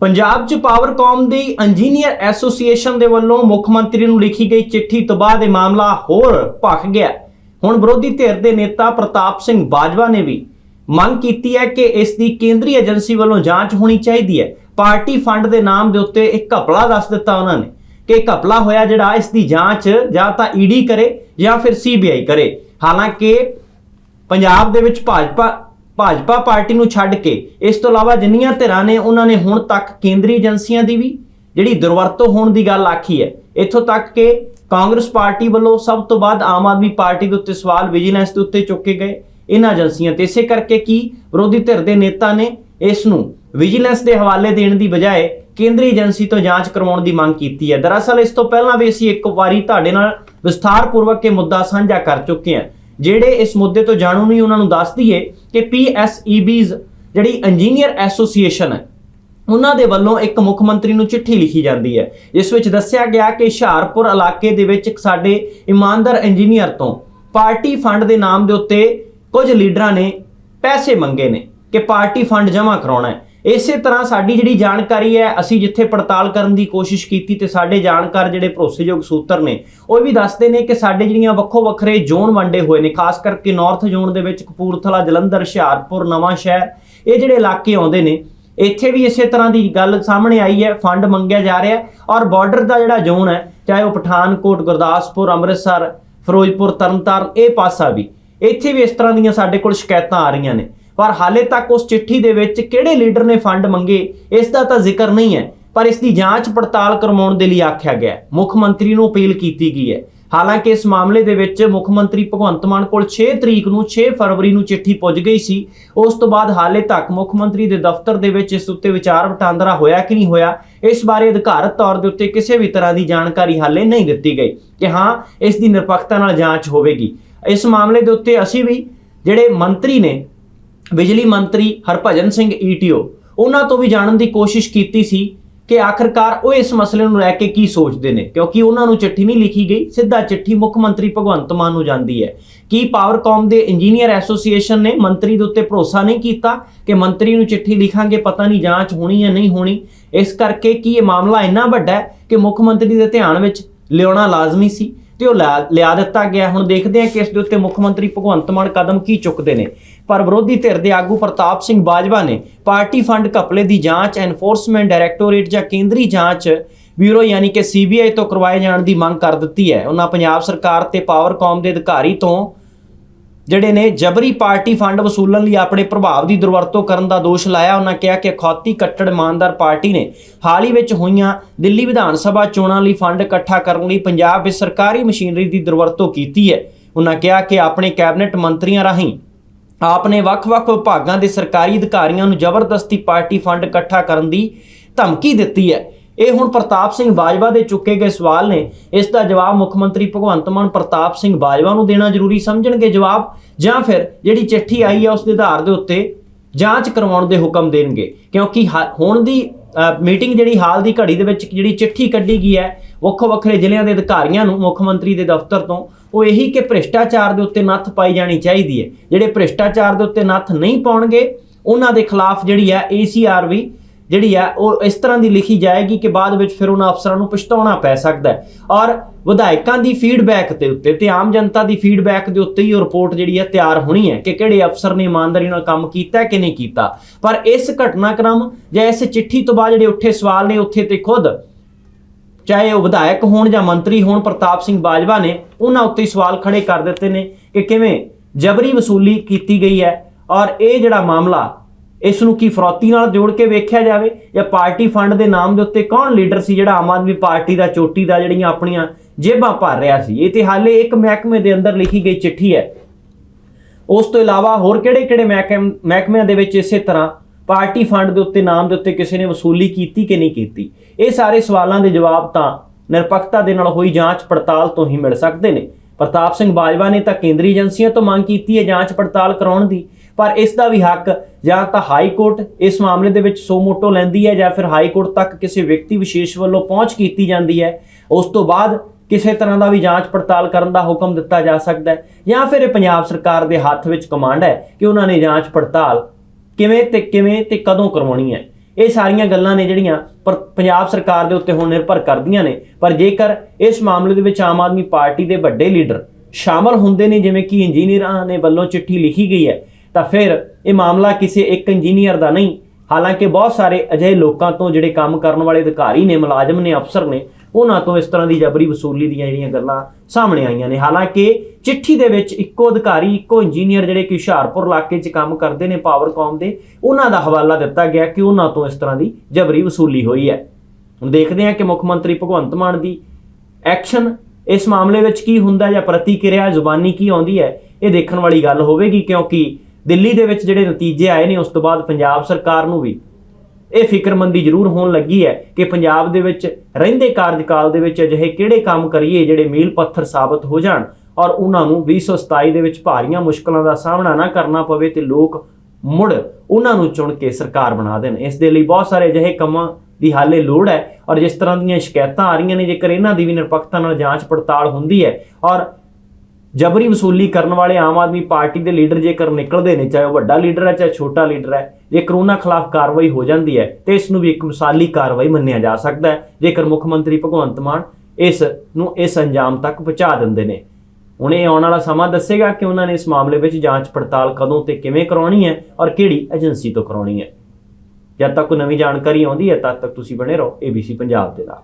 ਪੰਜਾਬ 'ਚ ਪਾਵਰਕਾਮ ਦੀ engineer association ਦੇ ਵੱਲੋਂ ਮੁੱਖ ਮੰਤਰੀ ਨੂੰ ਲਿਖੀ ਗਈ ਚਿੱਠੀ ਤੋਂ ਬਾਅਦ ਮਾਮਲਾ ਹੋਰ ਭਖ ਗਿਆ। ਹੁਣ ਵਿਰੋਧੀ ਧਿਰ ਦੇ ਨੇਤਾ ਪ੍ਰਤਾਪ ਸਿੰਘ ਬਾਜਵਾ ਨੇ ਵੀ ਮੰਗ ਕੀਤੀ ਹੈ ਕਿ ਇਸ ਦੀ ਕੇਂਦਰੀ ਏਜੰਸੀ ਵੱਲੋਂ ਜਾਂਚ ਹੋਣੀ ਚਾਹੀਦੀ ਹੈ। ਪਾਰਟੀ ਫੰਡ ਦੇ ਨਾਮ ਦੇ ਉੱਤੇ ਇੱਕ ਘਪਲਾ ਦੱਸ ਦਿੱਤਾ ਉਹਨਾਂ ਨੇ ਕਿ ਘਪਲਾ ਹੋਇਆ ਜਿਹੜਾ ਇਸ ਦੀ ਜਾਂਚ ਜਾਂ ਤਾਂ ਈਡੀ ਕਰੇ ਜਾਂ ਫਿਰ ਸੀਬੀਆਈ ਕਰੇ। ਹਾਲਾਂਕਿ ਪੰਜਾਬ ਦੇ ਵਿੱਚ ਭਾਜਪਾ ਭਾਜਪਾ ਪਾਰਟੀ ਨੂੰ ਛੱਡ ਕੇ। ਇਸ ਤੋਂ ਇਲਾਵਾ ਜਿੰਨੀਆਂ ਧਿਰਾਂ ਨੇ, ਉਹਨਾਂ ਨੇ ਹੁਣ ਤੱਕ ਕੇਂਦਰੀ ਏਜੰਸੀਆਂ ਦੀ ਵੀ ਜਿਹੜੀ ਦੁਰਵਰਤੋਂ ਹੋਣ ਦੀ ਗੱਲ ਆਖੀ ਹੈ। ਇੱਥੋਂ ਤੱਕ ਕਿ ਕਾਂਗਰਸ ਪਾਰਟੀ ਵੱਲੋਂ ਸਭ ਤੋਂ ਵੱਧ ਆਮ ਆਦਮੀ ਪਾਰਟੀ ਦੇ ਉੱਤੇ ਸਵਾਲ ਵਿਜੀਲੈਂਸ ਦੇ ਉੱਤੇ ਚੁੱਕੇ ਗਏ। ਇਹਨਾਂ ਏਜੰਸੀਆਂ ਤੇ। ਇਸੇ ਕਰਕੇ ਕੀ ਵਿਰੋਧੀ ਧਿਰ ਦੇ ਨੇਤਾ ਨੇ ਇਸ ਨੂੰ ਵਿਜੀਲੈਂਸ ਦੇ ਹਵਾਲੇ ਦੇਣ ਦੀ ਬਜਾਏ ਕੇਂਦਰੀ ਏਜੰਸੀ ਤੋਂ ਜਾਂਚ ਕਰਵਾਉਣ ਦੀ ਮੰਗ ਕੀਤੀ ਹੈ। ਦਰਅਸਲ ਇਸ ਤੋਂ ਪਹਿਲਾਂ ਵੀ ਅਸੀਂ ਇੱਕ ਵਾਰੀ ਤੁਹਾਡੇ ਨਾਲ ਵਿਸਥਾਰਪੂਰਵਕ ਇਹ ਮੁੱਦਾ ਸਾਂਝਾ ਕਰ ਚੁੱਕੇ ਹਾਂ। ਜਿਹੜੇ ਇਸ ਮੁੱਦੇ ਤੋਂ ਜਾਣੂ ਨਹੀਂ, ਉਹਨਾਂ ਨੂੰ ਦੱਸ ਦਈਏ ਕਿ ਪੀਐਸਈਬੀਜ਼ ਜਿਹੜੀ ਇੰਜੀਨੀਅਰ ਐਸੋਸੀਏਸ਼ਨ ਹੈ, ਉਹਨਾਂ ਦੇ ਵੱਲੋਂ ਇੱਕ ਮੁੱਖ ਮੰਤਰੀ ਨੂੰ ਚਿੱਠੀ ਲਿਖੀ ਜਾਂਦੀ ਹੈ, ਜਿਸ ਵਿੱਚ ਦੱਸਿਆ ਗਿਆ ਕਿ ਹੁਸ਼ਿਆਰਪੁਰ ਇਲਾਕੇ ਦੇ ਵਿੱਚ ਇੱਕ ਸਾਡੇ ਇਮਾਨਦਾਰ ਇੰਜੀਨੀਅਰ ਤੋਂ ਪਾਰਟੀ ਫੰਡ ਦੇ ਨਾਮ ਦੇ ਉੱਤੇ ਕੁਝ ਲੀਡਰਾਂ ਨੇ ਪੈਸੇ ਮੰਗੇ ਨੇ ਕਿ ਪਾਰਟੀ ਫੰਡ ਜਮ੍ਹਾਂ ਕਰਾਉਣਾ ਹੈ। ਇਸੇ ਤਰ੍ਹਾਂ ਸਾਡੀ ਜਿਹੜੀ ਜਾਣਕਾਰੀ ਹੈ, ਅਸੀਂ ਜਿੱਥੇ ਪੜਤਾਲ ਕਰਨ ਦੀ ਕੋਸ਼ਿਸ਼ ਕੀਤੀ ਤੇ ਸਾਡੇ ਜਾਣਕਾਰ ਜਿਹੜੇ ਭਰੋਸੇਯੋਗ ਸੂਤਰ ਨੇ, ਉਹ ਵੀ ਦੱਸਦੇ ਨੇ ਕਿ ਸਾਡੇ ਜਿਹੜੀਆਂ ਵੱਖੋ ਵੱਖਰੇ ਜ਼ੋਨ ਵੰਡੇ ਹੋਏ ਨੇ, ਖਾਸ ਕਰਕੇ ਨਾਰਥ ਜ਼ੋਨ ਦੇ ਵਿੱਚ ਕਪੂਰਥਲਾ, ਜਲੰਧਰ, ਹੁਸ਼ਿਆਰਪੁਰ, ਨਵਾਂ ਸ਼ਹਿਰ, ਇਹ ਜਿਹੜੇ ਇਲਾਕੇ ਆਉਂਦੇ ਨੇ, ਇੱਥੇ ਵੀ ਇਸੇ ਤਰ੍ਹਾਂ ਦੀ ਗੱਲ ਸਾਹਮਣੇ ਆਈ ਹੈ, ਫੰਡ ਮੰਗਿਆ ਜਾ ਰਿਹਾ ਔਰ ਬਾਰਡਰ ਦਾ ਜਿਹੜਾ ਜ਼ੋਨ ਹੈ, ਚਾਹੇ ਉਹ ਪਠਾਨਕੋਟ, ਗੁਰਦਾਸਪੁਰ, ਅੰਮ੍ਰਿਤਸਰ, ਫਿਰੋਜ਼ਪੁਰ, ਤਰਨਤਾਰਨ, ਇਹ ਪਾਸਾ ਵੀ, ਇੱਥੇ ਵੀ ਇਸ ਤਰ੍ਹਾਂ ਦੀਆਂ ਸਾਡੇ ਕੋਲ ਸ਼ਿਕਾਇਤਾਂ ਆ ਰਹੀਆਂ ਨੇ। ਪਰ ਹਾਲੇ ਤੱਕ ਉਸ ਚਿੱਠੀ ਦੇ ਵਿੱਚ ਕਿਹੜੇ ਲੀਡਰ ਨੇ ਫੰਡ ਮੰਗੇ, ਇਸ ਦਾ ਤਾਂ ਜ਼ਿਕਰ ਨਹੀਂ ਹੈ, ਪਰ ਇਸ ਦੀ ਜਾਂਚ ਪੜਤਾਲ ਕਰਵਾਉਣ ਦੇ ਲਈ ਆਖਿਆ ਗਿਆ ਮੁੱਖ ਮੰਤਰੀ ਨੂੰ ਅਪੀਲ ਕੀਤੀ ਗਈ ਹੈ। ਹਾਲਾਂਕਿ ਇਸ ਮਾਮਲੇ ਦੇ ਵਿੱਚ ਮੁੱਖ ਮੰਤਰੀ ਭਗਵੰਤ ਮਾਨ ਕੋਲ 6 ਤਰੀਕ ਨੂੰ 6 ਫਰਵਰੀ ਨੂੰ ਚਿੱਠੀ ਪੁੱਜ ਗਈ ਸੀ। ਉਸ ਤੋਂ ਬਾਅਦ ਹਾਲੇ ਤੱਕ ਮੁੱਖ ਮੰਤਰੀ ਦੇ ਦਫ਼ਤਰ ਦੇ ਵਿੱਚ ਇਸ ਉੱਤੇ ਵਿਚਾਰ ਵਟਾਂਦਰਾ ਹੋਇਆ ਕਿ ਨਹੀਂ ਹੋਇਆ, ਇਸ ਬਾਰੇ ਅਧਿਕਾਰਤ ਤੌਰ ਦੇ ਉੱਤੇ ਕਿਸੇ ਵੀ ਤਰ੍ਹਾਂ ਦੀ ਜਾਣਕਾਰੀ ਹਾਲੇ ਨਹੀਂ ਦਿੱਤੀ ਗਈ ਕਿ ਹਾਂ, ਇਸ ਦੀ ਨਿਰਪੱਖਤਾ ਨਾਲ ਜਾਂਚ ਹੋਵੇਗੀ। ਇਸ ਮਾਮਲੇ ਦੇ ਉੱਤੇ ਅਸੀਂ ਵੀ ਜਿਹੜੇ ਮੰਤਰੀ ਨੇ ਬਿਜਲੀ ਮੰਤਰੀ ਹਰਭਜਨ ਸਿੰਘ ਈਟੀਓ, ਉਹਨਾਂ ਤੋਂ ਵੀ ਜਾਣਨ ਦੀ ਕੋਸ਼ਿਸ਼ ਕੀਤੀ ਸੀ ਕਿ ਆਖਰਕਾਰ ਉਹ ਇਸ ਮਸਲੇ ਨੂੰ ਲੈ ਕੇ ਕੀ ਸੋਚਦੇ ਨੇ, ਕਿਉਂਕਿ ਉਹਨਾਂ ਨੂੰ ਚਿੱਠੀ ਨਹੀਂ ਲਿਖੀ ਗਈ, ਸਿੱਧਾ ਚਿੱਠੀ ਮੁੱਖ ਮੰਤਰੀ ਭਗਵੰਤ ਮਾਨ ਨੂੰ ਜਾਂਦੀ ਹੈ। ਕੀ ਪਾਵਰਕਾਮ ਦੇ ਇੰਜੀਨੀਅਰ ਐਸੋਸੀਏਸ਼ਨ ਨੇ ਮੰਤਰੀ ਦੇ ਉੱਤੇ ਭਰੋਸਾ ਨਹੀਂ ਕੀਤਾ ਕਿ ਮੰਤਰੀ ਨੂੰ ਚਿੱਠੀ ਲਿਖਾਂਗੇ, ਪਤਾ ਨਹੀਂ ਜਾਂਚ ਹੋਣੀ ਜਾਂ ਨਹੀਂ ਹੋਣੀ? ਇਸ ਕਰਕੇ ਕੀ ਇਹ ਮਾਮਲਾ ਇੰਨਾ ਵੱਡਾ ਹੈ ਕਿ ਮੁੱਖ ਮੰਤਰੀ ਦੇ ਧਿਆਨ ਵਿੱਚ ਲਿਆਉਣਾ ਲਾਜ਼ਮੀ ਸੀ? ਤੇ ਉਹ ਲਿਆ- ਲਿਆ ਦਿੱਤਾ ਗਿਆ ਹੁਣ ਦੇਖਦੇ ਹਾਂ ਕਿ ਇਸ ਦੇ ਉੱਤੇ ਮੁੱਖ ਮੰਤਰੀ ਭਗਵੰਤ ਮਾਨ ਕਦਮ ਕੀ ਚੁੱਕਦੇ ਨੇ। ਪਰ ਵਿਰੋਧੀ ਧਿਰ ਦੇ ਆਗੂ ਪ੍ਰਤਾਪ ਸਿੰਘ ਬਾਜਵਾ ਨੇ ਪਾਰਟੀ ਫੰਡ ਘਪਲੇ ਦੀ ਜਾਂਚ ਐਨਫੋਰਸਮੈਂਟ ਡਾਇਰੈਕਟੋਰੇਟ ਜਾਂ ਕੇਂਦਰੀ ਜਾਂਚ ਬਿਊਰੋ ਯਾਨੀ ਕਿ ਸੀਬੀਆਈ ਤੋਂ ਕਰਵਾਏ ਜਾਣ ਦੀ ਮੰਗ ਕਰ ਦਿੱਤੀ ਹੈ। ਉਹਨਾਂ ਪੰਜਾਬ ਸਰਕਾਰ ਤੇ ਪਾਵਰਕਾਮ ਦੇ ਅਧਿਕਾਰੀ ਤੋਂ ਜਿਹੜੇ ਨੇ ਜਬਰੀ ਪਾਰਟੀ ਫੰਡ ਵਸੂਲਣ ਲਈ ਆਪਣੇ ਪ੍ਰਭਾਵ ਦੀ ਦੁਰਵਰਤੋਂ ਕਰਨ ਦਾ ਦੋਸ਼ ਲਾਇਆ, ਉਹਨਾਂ ਕਿਹਾ ਕਿ ਅਖੌਤੀ ਕੱਟੜ ਇਮਾਨਦਾਰ ਪਾਰਟੀ ਨੇ ਹਾਲ ਹੀ ਵਿੱਚ ਹੋਈਆਂ ਦਿੱਲੀ ਵਿਧਾਨ ਸਭਾ ਚੋਣਾਂ ਲਈ ਫੰਡ ਇਕੱਠਾ ਕਰਨ ਲਈ ਪੰਜਾਬ ਵਿੱਚ ਸਰਕਾਰੀ ਮਸ਼ੀਨਰੀ ਦੀ ਦੁਰਵਰਤੋਂ ਕੀਤੀ ਹੈ। ਉਹਨਾਂ ਕਿਹਾ ਕਿ ਆਪਣੇ ਕੈਬਨਿਟ ਮੰਤਰੀਆਂ ਰਾਹੀਂ ਆਪ ਵੱਖ-ਵੱਖ ਵਿਭਾਗਾਂ ਦੇ ਸਰਕਾਰੀ ਅਧਿਕਾਰੀਆਂ ਨੂੰ ਜ਼ਬਰਦਸਤੀ ਪਾਰਟੀ ਫੰਡ ਇਕੱਠਾ ਕਰਨ ਦੀ ਧਮਕੀ ਦਿੱਤੀ ਹੈ। ਇਹ ਹੁਣ ਪ੍ਰਤਾਪ ਸਿੰਘ ਬਾਜਵਾ ਦੇ ਚੁੱਕੇ ਗਏ ਸਵਾਲ ਨੇ। ਇਸ ਦਾ ਜਵਾਬ ਮੁੱਖ ਮੰਤਰੀ ਭਗਵੰਤ ਮਾਨ ਪ੍ਰਤਾਪ ਸਿੰਘ ਬਾਜਵਾ ਨੂੰ ਦੇਣਾ ਜ਼ਰੂਰੀ ਸਮਝਣਗੇ ਜਵਾਬ, ਜਾਂ ਫਿਰ ਜਿਹੜੀ ਚਿੱਠੀ ਆਈ ਹੈ ਉਸ ਦੇ ਆਧਾਰ ਦੇ ਉੱਤੇ ਜਾਂਚ ਕਰਵਾਉਣ ਦੇ ਹੁਕਮ ਦੇਣਗੇ। ਕਿਉਂਕਿ ਹਾ- ਹੁਣ ਦੀ ਮੀਟਿੰਗ ਜਿਹੜੀ ਹਾਲ ਦੀ ਘੜੀ ਦੇ ਵਿੱਚ ਜਿਹੜੀ ਚਿੱਠੀ ਕੱਢੀ ਗਈ ਹੈ, ਵੱਖੋ ਵੱਖਰੇ ਜ਼ਿਲ੍ਹਿਆਂ ਦੇ ਅਧਿਕਾਰੀਆਂ ਨੂੰ, ਮੁੱਖ ਮੰਤਰੀ ਦੇ ਦਫ਼ਤਰ ਤੋਂ, ਉਹ ਇਹੀ ਕਿ ਭ੍ਰਿਸ਼ਟਾਚਾਰ ਦੇ ਉੱਤੇ ਨੱਥ ਪਾਈ ਜਾਣੀ ਚਾਹੀਦੀ ਹੈ। ਜਿਹੜੇ ਭ੍ਰਿਸ਼ਟਾਚਾਰ ਦੇ ਉੱਤੇ ਨੱਥ ਨਹੀਂ ਪਾਉਣਗੇ, ਉਹਨਾਂ ਦੇ ਖਿਲਾਫ ਜਿਹੜੀ ਹੈ ਏਸੀਆਰ ਵੀ ਜਿਹੜੀ ਹੈ ਉਹ ਇਸ ਤਰ੍ਹਾਂ ਦੀ ਲਿਖੀ ਜਾਏਗੀ ਕਿ ਬਾਅਦ ਵਿੱਚ ਫਿਰ ਉਹਨਾਂ ਅਫਸਰਾਂ ਨੂੰ ਪਛਤਾਉਣਾ ਪੈ ਸਕਦਾ ਹੈ। ਔਰ ਵਿਧਾਇਕਾਂ ਦੀ ਫੀਡਬੈਕ ਦੇ ਉੱਤੇ, ਤੇ ਆਮ ਜਨਤਾ ਦੀ ਫੀਡਬੈਕ ਦੇ ਉੱਤੇ ਹੀ ਉਹ ਰਿਪੋਰਟ ਜਿਹੜੀ ਹੈ ਤਿਆਰ ਹੋਣੀ ਹੈ ਕਿ ਕਿਹੜੇ ਅਫਸਰ ਨੇ ਇਮਾਨਦਾਰੀ ਨਾਲ ਕੰਮ ਕੀਤਾ ਕਿ ਨਹੀਂ ਕੀਤਾ। ਪਰ ਇਸ ਘਟਨਾਕ੍ਰਮ ਜਾਂ ਇਸ ਚਿੱਠੀ ਤੋਂ ਬਾਅਦ ਜਿਹੜੇ ਉੱਠੇ ਸਵਾਲ ਨੇ ਉੱਥੇ ਤੇ ਖੁਦ, ਚਾਹੇ ਉਹ ਵਿਧਾਇਕ ਹੋਣ ਜਾਂ ਮੰਤਰੀ ਹੋਣ, ਪ੍ਰਤਾਪ ਸਿੰਘ ਬਾਜਵਾ ਨੇ, ਉਹਨਾਂ ਉੱਤੇ ਹੀ ਸਵਾਲ ਖੜੇ ਕਰ ਦਿੱਤੇ ਨੇ ਕਿ ਕਿਵੇਂ ਜਬਰੀ ਵਸੂਲੀ ਕੀਤੀ ਗਈ ਹੈ। ਔਰ ਇਹ ਜਿਹੜਾ ਮਾਮਲਾ ਇਸ ਨੂੰ ਕੀ ਫਰੋਤੀ ਨਾਲ ਜੋੜ ਕੇ ਵੇਖਿਆ ਜਾਵੇ ਜਾਂ ਪਾਰਟੀ ਫੰਡ ਦੇ ਨਾਮ ਦੇ ਉੱਤੇ ਕੌਣ ਲੀਡਰ ਸੀ ਜਿਹੜਾ ਆਮ ਆਦਮੀ ਪਾਰਟੀ ਦਾ ਚੋਟੀ ਦਾ ਜਿਹੜੀਆਂ ਆਪਣੀਆਂ ਜੇਬਾਂ ਭਰ ਰਿਹਾ ਸੀ? ਇਹ ਤੇ ਹਾਲੇ ਇੱਕ ਮਹਿਕਮੇ ਦੇ ਅੰਦਰ ਲਿਖੀ ਗਈ ਚਿੱਠੀ ਹੈ। ਉਸ ਤੋਂ ਇਲਾਵਾ ਹੋਰ ਕਿਹੜੇ-ਕਿਹੜੇ ਮਹਿਕਮ, ਮਹਿਕਮਿਆਂ ਦੇ ਵਿੱਚ ਇਸੇ ਤਰ੍ਹਾਂ ਪਾਰਟੀ ਫੰਡ ਦੇ ਉੱਤੇ ਨਾਮ ਦੇ ਉੱਤੇ ਕਿਸੇ ਨੇ ਵਸੂਲੀ ਕੀਤੀ ਕਿ ਨਹੀਂ ਕੀਤੀ? ਇਹ ਸਾਰੇ ਸਵਾਲਾਂ ਦੇ ਜਵਾਬ ਤਾਂ ਨਿਰਪੱਖਤਾ ਦੇ ਨਾਲ ਹੋਈ ਜਾਂਚ ਪੜਤਾਲ ਤੋਂ ਹੀ ਮਿਲ ਸਕਦੇ ਨੇ। ਪ੍ਰਤਾਪ ਸਿੰਘ ਬਾਜਵਾ ਨੇ ਤਾਂ ਕੇਂਦਰੀ ਏਜੰਸੀਆਂ ਤੋਂ ਮੰਗ ਕੀਤੀ ਹੈ ਜਾਂਚ ਪੜਤਾਲ ਕਰਾਉਣ ਦੀ। ਪਰ ਇਸ ਦਾ ਵੀ ਹੱਕ ਜਾਂ ਤਾਂ ਹਾਈ ਕੋਰਟ ਇਸ ਮਾਮਲੇ ਦੇ ਵਿੱਚ ਸੋ ਮੋਟੋ ਲੈਂਦੀ ਹੈ ਜਾਂ ਫਿਰ ਹਾਈ ਕੋਰਟ ਤੱਕ ਕਿਸੇ ਵਿਅਕਤੀ ਵਿਸ਼ੇਸ਼ ਵੱਲੋਂ ਪਹੁੰਚ ਕੀਤੀ ਜਾਂਦੀ ਹੈ। ਉਸ ਤੋਂ ਬਾਅਦ ਕਿਸੇ ਤਰ੍ਹਾਂ ਦਾ ਵੀ ਜਾਂਚ ਪੜਤਾਲ ਕਰਨ ਦਾ ਹੁਕਮ ਦਿੱਤਾ ਜਾ ਸਕਦਾ ਹੈ ਜਾਂ ਫਿਰ ਇਹ ਪੰਜਾਬ ਸਰਕਾਰ ਦੇ ਹੱਥ ਵਿੱਚ ਕਮਾਂਡ ਹੈ ਕਿ ਉਹਨਾਂ ਨੇ ਜਾਂਚ ਪੜਤਾਲ ਕਿਵੇਂ ਤੇ ਕਿਵੇਂ ਤੇ ਕਦੋਂ ਕਰਵਾਉਣੀ ਹੈ। ਇਹ ਸਾਰੀਆਂ ਗੱਲਾਂ ਨੇ ਜਿਹੜੀਆਂ ਪਰ ਪੰਜਾਬ ਸਰਕਾਰ ਦੇ ਉੱਤੇ ਹੁਣ ਨਿਰਭਰ ਕਰਦੀਆਂ ਨੇ। ਪਰ ਜੇਕਰ ਇਸ ਮਾਮਲੇ ਦੇ ਵਿੱਚ ਆਮ ਆਦਮੀ ਪਾਰਟੀ ਦੇ ਵੱਡੇ ਲੀਡਰ ਸ਼ਾਮਲ ਹੁੰਦੇ ਨੇ, ਜਿਵੇਂ ਕਿ ਇੰਜੀਨੀਅਰਾਂ ਨੇ ਵੱਲੋਂ ਚਿੱਠੀ ਲਿਖੀ ਗਈ ਹੈ ਤਾਂ ਫਿਰ ਇਹ ਮਾਮਲਾ ਕਿਸੇ ਇੱਕ ਇੰਜੀਨੀਅਰ ਦਾ ਨਹੀਂ, ਹਾਲਾਂਕਿ ਬਹੁਤ ਸਾਰੇ ਅਜਿਹੇ ਲੋਕਾਂ ਤੋਂ ਜਿਹੜੇ ਕੰਮ ਕਰਨ ਵਾਲੇ ਅਧਿਕਾਰੀ ਨੇ, ਮੁਲਾਜ਼ਮ ਨੇ, ਅਫਸਰ ਨੇ, ਉਹਨਾਂ ਤੋਂ ਇਸ ਤਰ੍ਹਾਂ ਦੀ ਜਬਰੀ ਵਸੂਲੀ ਦੀਆਂ ਜਿਹੜੀਆਂ ਗੱਲਾਂ ਸਾਹਮਣੇ ਆਈਆਂ ਨੇ। ਹਾਲਾਂਕਿ ਚਿੱਠੀ ਦੇ ਵਿੱਚ ਇੱਕੋ ਅਧਿਕਾਰੀ, ਇੱਕੋ ਇੰਜੀਨੀਅਰ ਜਿਹੜੇ ਕਿ ਹੁਸ਼ਿਆਰਪੁਰ ਇਲਾਕੇ 'ਚ ਕੰਮ ਕਰਦੇ ਨੇ ਪਾਵਰਕਾਮ ਦੇ, ਉਹਨਾਂ ਦਾ ਹਵਾਲਾ ਦਿੱਤਾ ਗਿਆ ਕਿ ਉਹਨਾਂ ਤੋਂ ਇਸ ਤਰ੍ਹਾਂ ਦੀ ਜਬਰੀ ਵਸੂਲੀ ਹੋਈ ਹੈ। ਹੁਣ ਦੇਖਦੇ ਹਾਂ ਕਿ ਮੁੱਖ ਮੰਤਰੀ ਭਗਵੰਤ ਮਾਨ ਦੀ ਐਕਸ਼ਨ ਇਸ ਮਾਮਲੇ ਵਿੱਚ ਕੀ ਹੁੰਦਾ ਜਾਂ ਪ੍ਰਤੀਕਿਰਿਆ, ਜ਼ੁਬਾਨੀ ਕੀ ਆਉਂਦੀ ਹੈ, ਇਹ ਦੇਖਣ ਵਾਲੀ ਗੱਲ ਹੋਵੇਗੀ ਕਿਉਂਕਿ ਦਿੱਲੀ ਦੇ ਵਿੱਚ ਜਿਹੜੇ ਨਤੀਜੇ ਆਏ ਨੇ, ਉਸ ਤੋਂ ਬਾਅਦ ਪੰਜਾਬ ਸਰਕਾਰ ਨੂੰ ਵੀ ਇਹ ਫਿਕਰਮੰਦੀ ਜ਼ਰੂਰ ਹੋਣ ਲੱਗੀ ਹੈ ਕਿ ਪੰਜਾਬ ਦੇ ਵਿੱਚ ਰਹਿੰਦੇ ਕਾਰਜਕਾਲ ਦੇ ਵਿੱਚ ਅਜਿਹੇ ਕਿਹੜੇ ਕੰਮ ਕਰੀਏ ਜਿਹੜੇ ਮੀਲ ਪੱਥਰ ਸਾਬਤ ਹੋ ਜਾਣ ਔਰ ਉਹਨਾਂ ਨੂੰ 2027 ਦੇ ਵਿੱਚ ਭਾਰੀਆਂ ਮੁਸ਼ਕਲਾਂ ਦਾ ਸਾਹਮਣਾ ਨਾ ਕਰਨਾ ਪਵੇ ਤੇ ਲੋਕ ਮੁੜ ਉਹਨਾਂ ਨੂੰ ਚੁਣ ਕੇ ਸਰਕਾਰ ਬਣਾ ਦੇਣ। ਇਸ ਦੇ ਲਈ ਬਹੁਤ ਸਾਰੇ ਅਜਿਹੇ ਕੰਮਾਂ ਦੀ ਹਾਲੇ ਲੋੜ ਹੈ ਔਰ ਜਿਸ ਤਰ੍ਹਾਂ ਦੀਆਂ ਸ਼ਿਕਾਇਤਾਂ ਆ ਰਹੀਆਂ ਨੇ, ਜੇਕਰ ਇਹਨਾਂ ਦੀ ਵੀ ਨਿਰਪੱਖਤਾ ਨਾਲ ਜਾਂਚ ਪੜਤਾਲ ਹੁੰਦੀ ਹੈ ਔਰ ਜਬਰੀ ਵਸੂਲੀ ਕਰਨ ਵਾਲੇ ਆਮ ਆਦਮੀ ਪਾਰਟੀ ਦੇ ਲੀਡਰ ਜੇਕਰ ਨਿਕਲਦੇ ਨੇ, ਚਾਹੇ ਉਹ ਵੱਡਾ ਲੀਡਰ ਹੈ, ਚਾਹੇ ਛੋਟਾ ਲੀਡਰ ਹੈ, ਜੇ ਕਰੋਨਾ ਖਿਲਾਫ ਕਾਰਵਾਈ ਹੋ ਜਾਂਦੀ ਹੈ, ਤੇ ਇਸ ਨੂੰ ਵੀ ਇੱਕ ਮਿਸਾਲੀ ਕਾਰਵਾਈ ਮੰਨਿਆ ਜਾ ਸਕਦਾ ਹੈ, ਜੇਕਰ ਮੁੱਖ ਮੰਤਰੀ ਭਗਵੰਤ ਮਾਨ ਇਸ ਨੂੰ ਇਸ ਅੰਜਾਮ ਤੱਕ ਪਹੁੰਚਾ ਦਿੰਦੇ ਨੇ। ਹੁਣ ਇਹ ਆਉਣ ਵਾਲਾ ਸਮਾਂ ਦੱਸੇਗਾ ਕਿ ਉਹਨਾਂ ਨੇ ਇਸ ਮਾਮਲੇ ਵਿੱਚ ਜਾਂਚ ਪੜਤਾਲ ਕਦੋਂ ਤੇ ਕਿਵੇਂ ਕਰਾਉਣੀ ਹੈ ਔਰ ਕਿਹੜੀ ਏਜੰਸੀ ਤੋਂ ਕਰਾਉਣੀ ਹੈ। ਜਦ ਤੱਕ ਕੋਈ ਨਵੀਂ ਜਾਣਕਾਰੀ ਆਉਂਦੀ ਹੈ, ਤਦ ਤੱਕ ਤੁਸੀਂ ਬਣੇ ਰਹੋ ABC ਪੰਜਾਬ ਦੇ ਨਾਲ।